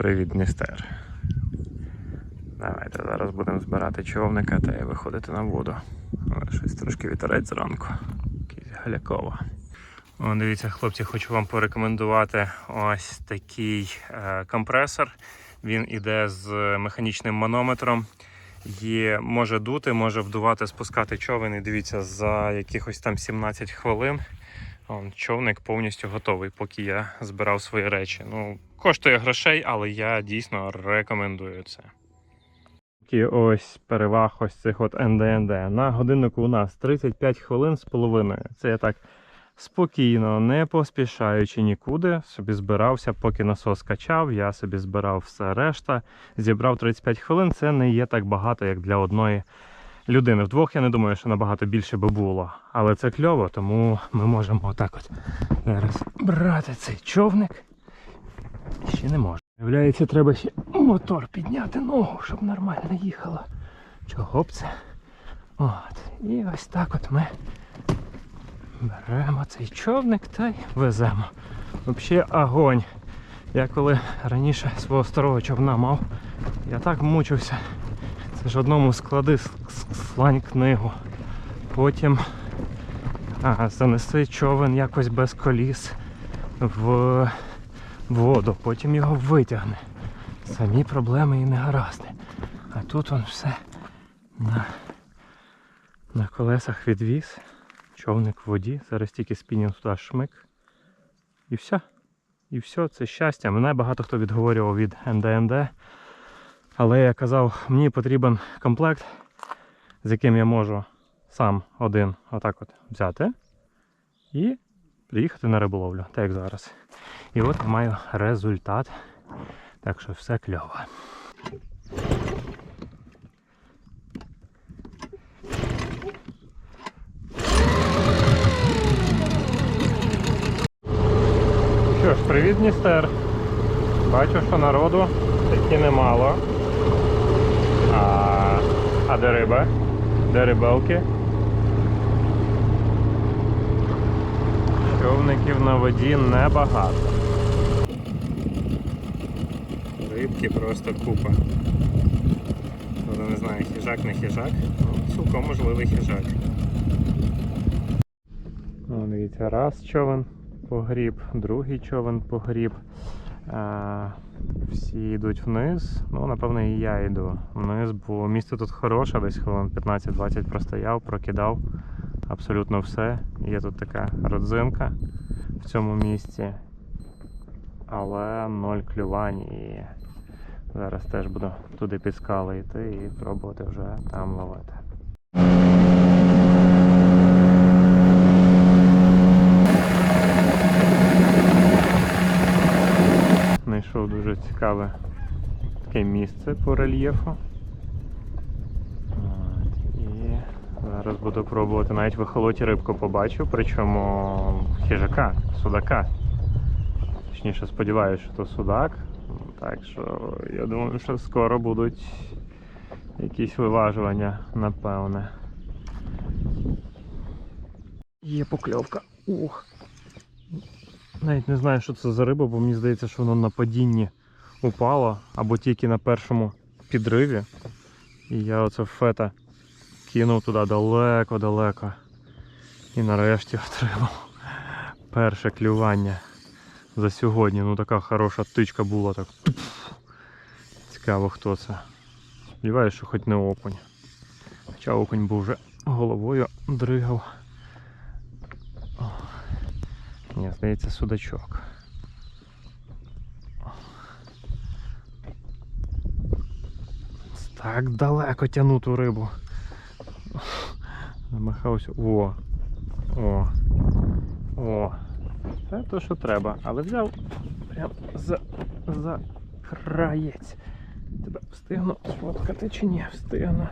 Привіт, Дністер. Давайте зараз будемо збирати човника та виходити на воду. Але щось трошки вітерець зранку. Якийсь галякова. О, дивіться, хлопці, хочу вам порекомендувати ось такий е, компресор. Він іде з механічним манометром. Є, може дути, може вдувати, спускати човен. І дивіться, за якихось там 17 хвилин Човник повністю готовий, поки я збирав свої речі. Ну, коштує грошей, але я дійсно рекомендую це. Такі ось переваг ось цих от НДНД. На годиннику у нас 35 хвилин з половиною. Це я так спокійно, не поспішаючи нікуди, собі збирався, поки насос качав, я собі збирав все решта. Зібрав 35 хвилин. Це не є так багато, як для одної людини. Вдвох я не думаю, що набагато більше би було. Але це кльово, тому ми можемо отак от зараз брати цей човник. Ще не можна. Виявляється, треба ще мотор підняти ногу, щоб нормально їхало. Чого б це? От. І ось так от ми беремо цей човник та й веземо. Взагалі огонь. Я коли раніше свого старого човна мав, я так мучився. Це ж одному склади слань книгу. Потім а, занеси човен якось без коліс в воду, потім його витягне. Самі проблеми і негаразди. А тут он все на, на колесах відвіз, човник в воді, зараз тільки спінінг туди шмик. І все. І все, це щастя. Мене багато хто відговорював від НДНД. Але я казав, мені потрібен комплект, з яким я можу сам один отак от взяти і приїхати на риболовлю, так як зараз. І от маю результат. Так що все кльово. Що ж, привіт, Дністер. Бачу, що народу таки немало. А, де риба? Де рибалки? Човників на воді небагато. Рибки просто купа. Правда, не знаю, хижак не хижак. Ну, цілком можливий хижак. Дивіться, раз човен погріб, другий човен погріб. Всі йдуть вниз. Ну, напевно, і я йду вниз, бо місце тут хороше, десь хвилин 15-20 простояв, прокидав абсолютно все. Є тут така родзинка в цьому місці. Але ноль клювань і зараз теж буду туди під скали йти і пробувати вже там ловити. Знайшов дуже цікаве таке місце по рельєфу. От, І зараз буду пробувати навіть в ехолоті рибку побачу, причому хижака, судака. Точніше сподіваюся, що то судак. Так що я думаю, що скоро будуть якісь виважування, напевне. Є покльовка. Ух. Навіть не знаю, що це за риба, бо мені здається, що воно на падінні упало або тільки на першому підриві. І я оце фета кинув туди далеко-далеко. І нарешті отримав перше клювання за сьогодні. Ну така хороша тичка була. Так. Цікаво хто це. Сподіваюсь, що хоч не окунь. Хоча окунь був вже головою дригав. Ні, здається, судачок. Так далеко тяну ту рибу. Намахався. О! О! О! Це то, що треба. Але взяв прям за, за краєць. Тебе встигну сфоткати чи ні? Встигну.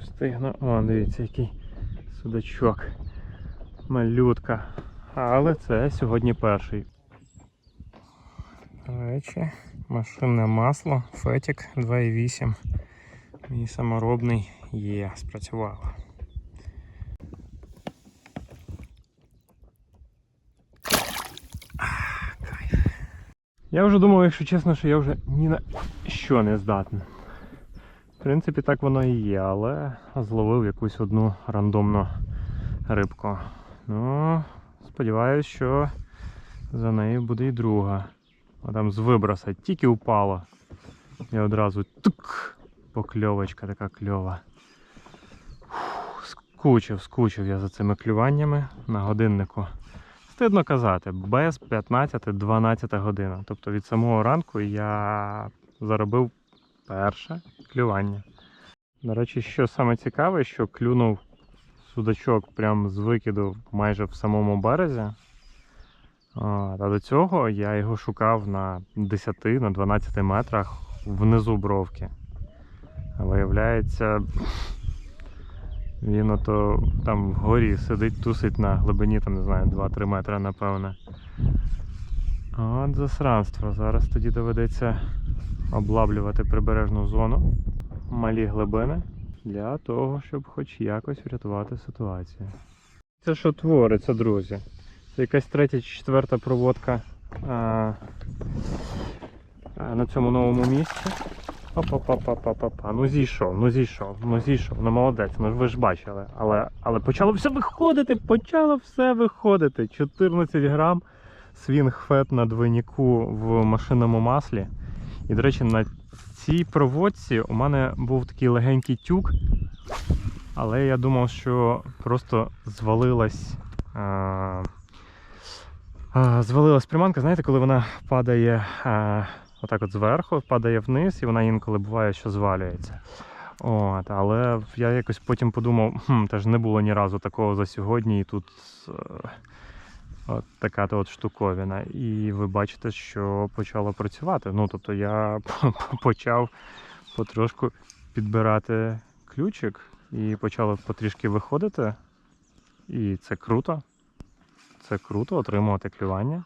Встигну. О, дивіться, який судачок. Малютка. Але це сьогодні перший. До речі, машинне масло Фетік 2.8. Мій саморобний є, спрацювало. Я вже думав, якщо чесно, що я вже ні на що не здатний. В принципі, так воно і є, але зловив якусь одну рандомну рибку. Ну, сподіваюсь, що за нею буде і друга. А там з виброса тільки упало. І одразу тук! Покльовочка така кльова. Скучив, скучив я за цими клюваннями на годиннику. Стидно казати, без 15-12 година. Тобто від самого ранку я заробив перше клювання. До речі, що саме цікаве, що клюнув судачок прямо з викиду майже в самому березі. А до цього я його шукав на 10 на 12 метрах внизу бровки. Виявляється, він ото там вгорі сидить, тусить на глибині, там, не знаю, 2-3 метри, напевне. От засранство. Зараз тоді доведеться облаблювати прибережну зону, малі глибини, для того, щоб хоч якось врятувати ситуацію. Це що твориться, друзі? Це якась третя чи четверта проводка а, а, на цьому новому місці. Опа-па-па-па-па-па. Ну зійшов, ну зійшов, ну зійшов. Ну молодець, ну ви ж бачили. Але, але почало все виходити, почало все виходити. 14 грам свінг-фет на двойнику в машинному маслі. І, до речі, на цій проводці у мене був такий легенький тюк, але я думав, що просто звалилась. А, а, звалилась приманка, знаєте, коли вона падає а, отак от зверху, падає вниз, і вона інколи буває, що звалюється. От, але я якось потім подумав, хм, теж не було ні разу такого за сьогодні, і тут е, от така то от штуковина. І ви бачите, що почало працювати. Ну, тобто я почав потрошку підбирати ключик і почало потрішки виходити. І це круто. Це круто отримувати клювання.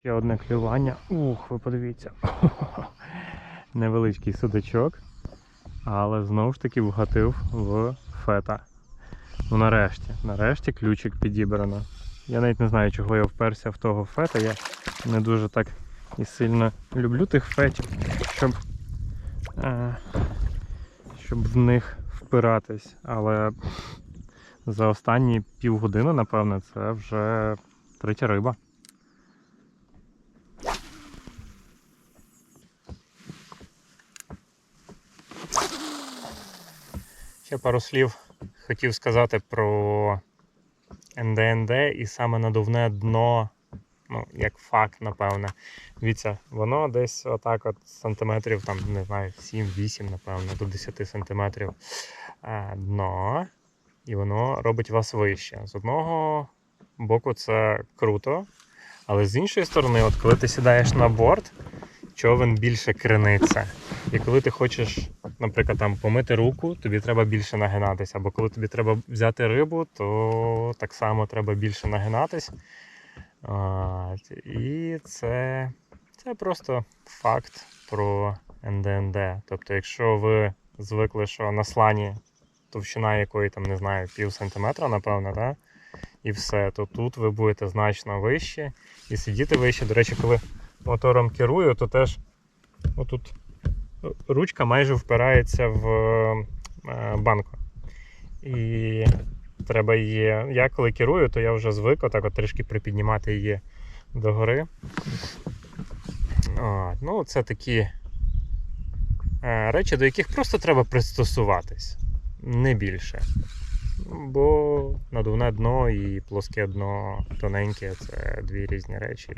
Ще одне клювання. Ух, ви подивіться. Невеличкий судачок. Але знову ж таки вгатив в фета. Ну нарешті, нарешті ключик підібрано. Я навіть не знаю, чого я вперся в того фета. Я не дуже так і сильно люблю тих фетів, щоб, е, щоб в них впиратись. Але за останні півгодини, напевне, це вже третя риба. Ще пару слів хотів сказати про НДНД і саме надувне дно, ну, як факт, напевне. Дивіться, воно десь отак от сантиметрів, там, не знаю, 7-8, напевно, до 10 сантиметрів е, дно. І воно робить вас вище. З одного боку це круто, але з іншої сторони, от коли ти сідаєш на борт, човен більше крениться. І коли ти хочеш, наприклад, там помити руку, тобі треба більше нагинатися. Або коли тобі треба взяти рибу, то так само треба більше нагинатись. От, І це, це просто факт про НДНД. Тобто, якщо ви звикли, що на слані товщина якої там, не знаю, пів сантиметра, напевно, да? і все, то тут ви будете значно вище і сидіти вище. До речі, коли мотором керую, то теж отут ручка майже впирається в е, банку. І треба її. Я коли керую, то я вже звик отак от трішки припіднімати її догори. От, ну, це такі е, речі, до яких просто треба пристосуватись, не більше. Бо надувне дно і плоске дно тоненьке це дві різні речі.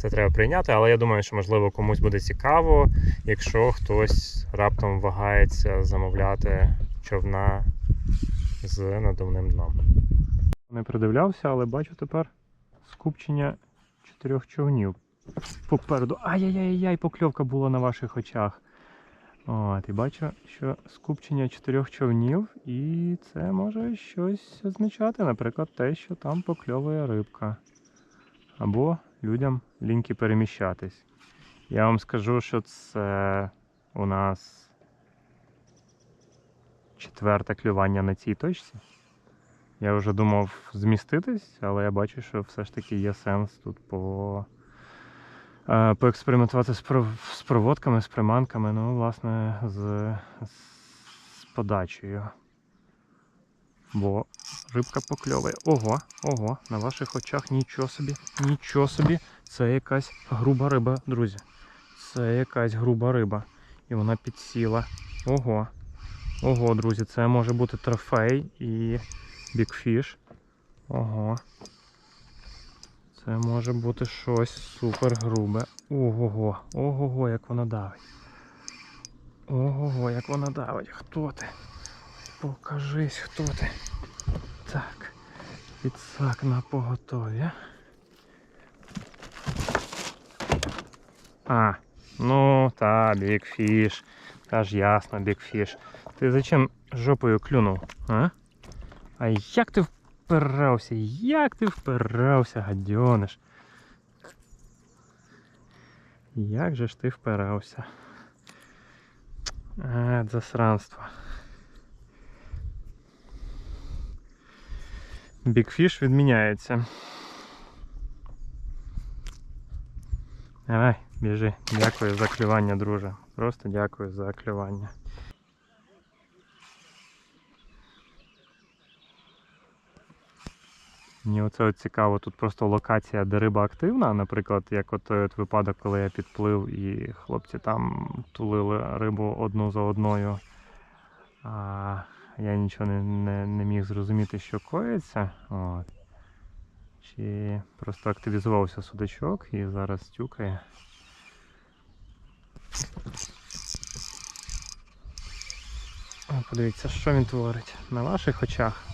Це треба прийняти, але я думаю, що можливо комусь буде цікаво, якщо хтось раптом вагається замовляти човна з надувним дном. Не придивлявся, але бачу тепер скупчення чотирьох човнів попереду. Ай-яй-яй-яй, покльовка була на ваших очах. От, і бачу, що скупчення чотирьох човнів, і це може щось означати, наприклад, те, що там покльовує рибка. Або людям ліньки переміщатись. Я вам скажу, що це у нас четверте клювання на цій точці. Я вже думав зміститись, але я бачу, що все ж таки є сенс тут по... е, поекспериментувати з, проводками, з приманками, ну, власне, з, з подачею. Бо рибка покльовує. Ого, ого, на ваших очах нічого собі, нічого собі. Це якась груба риба, друзі. Це якась груба риба. І вона підсіла. Ого. Ого, друзі, це може бути трофей і бікфіш. Ого. Це може бути щось супер грубе. Ого, ого, як вона давить. Ого, як вона давить. Хто ти? Покажись, хто ти. Так. Підсак на поготові. А, ну та, бікфіш. Та ж ясно, бікфіш. Ти зачем жопою клюнув? А? А як ти впирався? Як ти впирався, гадьониш? Як же ж ти впирався? А, засранство. Бікфіш відміняється. Давай, біжи. Дякую за клювання, друже. Просто дякую за клювання. Мені оце от цікаво, тут просто локація, де риба активна. Наприклад, як от той от випадок, коли я підплив і хлопці там тулили рибу одну за одною. А я нічого не, не, не міг зрозуміти, що коїться. От. Чи просто активізувався судачок і зараз тюкає. Подивіться, що він творить на ваших очах.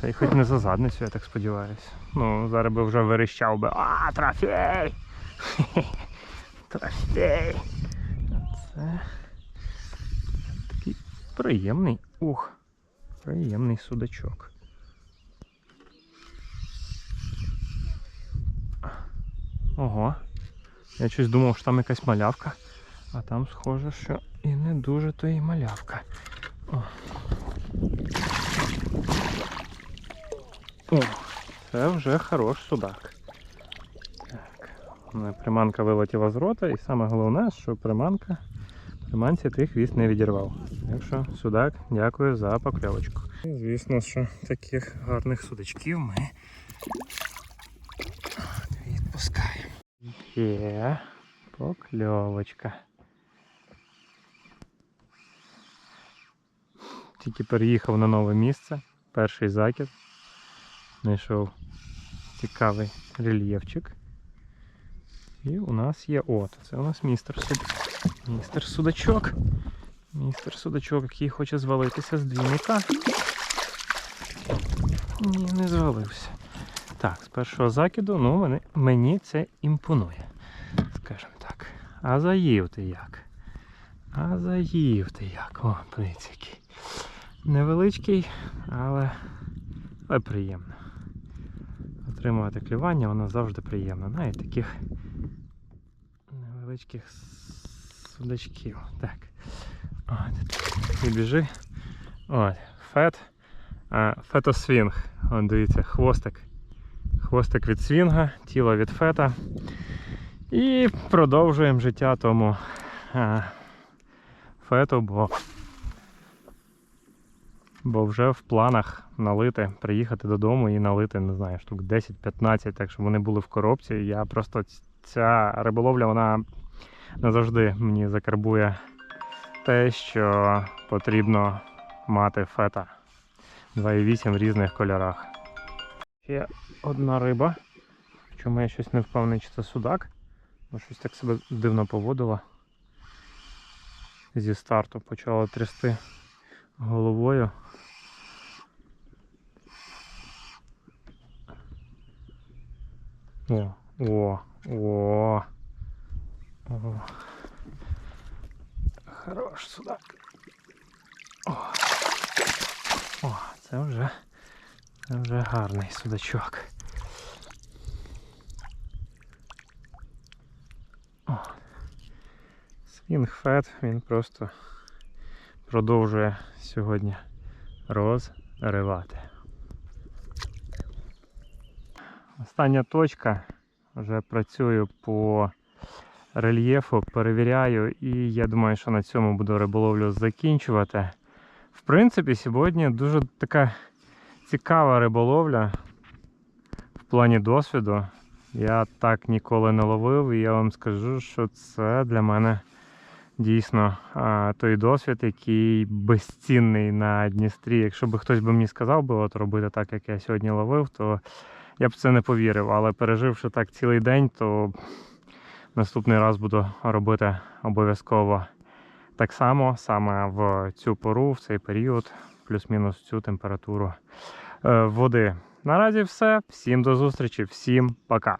Це і хоч не за задницю, я так сподіваюся. Ну, зараз би вже верещав би. А, трофей! Трофей! Це такий приємний. Ух, приємний судачок. Ого. Я щось думав, що там якась малявка, а там схоже, що і не дуже то і малявка. О. О, це вже хорош судак. Так. Приманка вилетіла з рота, і саме головне, що приманка приманці ти хвіст не відірвав. Так що, судак, дякую за покльовочку. Звісно, що таких гарних судачків ми відпускаємо. Є покльовочка. Тільки переїхав на нове місце. Перший закид. Знайшов цікавий рельєфчик. І у нас є от. Це у нас містер суд... Містер судачок. Містер судачок, який хоче звалитися з двійника. Ні, не звалився. Так, з першого закиду, ну, мені, мені це імпонує. Скажімо так. А заїв ти як? А заїв ти як? О, подивіться який. Невеличкий, але, але приємно. Отримувати клювання, воно завжди приємно. Навіть таких невеличких судачків. Так. От. І біжи. От. Фет. А, фетосвінг. От дивіться, хвостик. Хвостик від свінга, тіло від фета. І продовжуємо життя тому а, фету, бо, бо вже в планах налити, приїхати додому і налити, не знаю, штук 10-15, так щоб вони були в коробці. Я просто ця риболовля, вона назавжди мені закарбує те, що потрібно мати фета 2,8 в різних кольорах. Ще одна риба. Причому я щось не впевнений, чи це судак, бо щось так себе дивно поводило. Зі старту почала трясти головою. О, о. О. Хорош судак. О. О, це вже, це вже гарний судачок. О. Свінгфет, він просто продовжує сьогодні розривати. Остання точка. Вже працюю по рельєфу, перевіряю, і я думаю, що на цьому буду риболовлю закінчувати. В принципі, сьогодні дуже така цікава риболовля в плані досвіду. Я так ніколи не ловив, і я вам скажу, що це для мене дійсно той досвід, який безцінний на Дністрі. Якщо би хтось би мені сказав би от робити так, як я сьогодні ловив, то я б це не повірив. Але переживши так цілий день, то наступний раз буду робити обов'язково так само, саме в цю пору, в цей період, плюс-мінус цю температуру е, води. Наразі все. Всім до зустрічі, всім пока.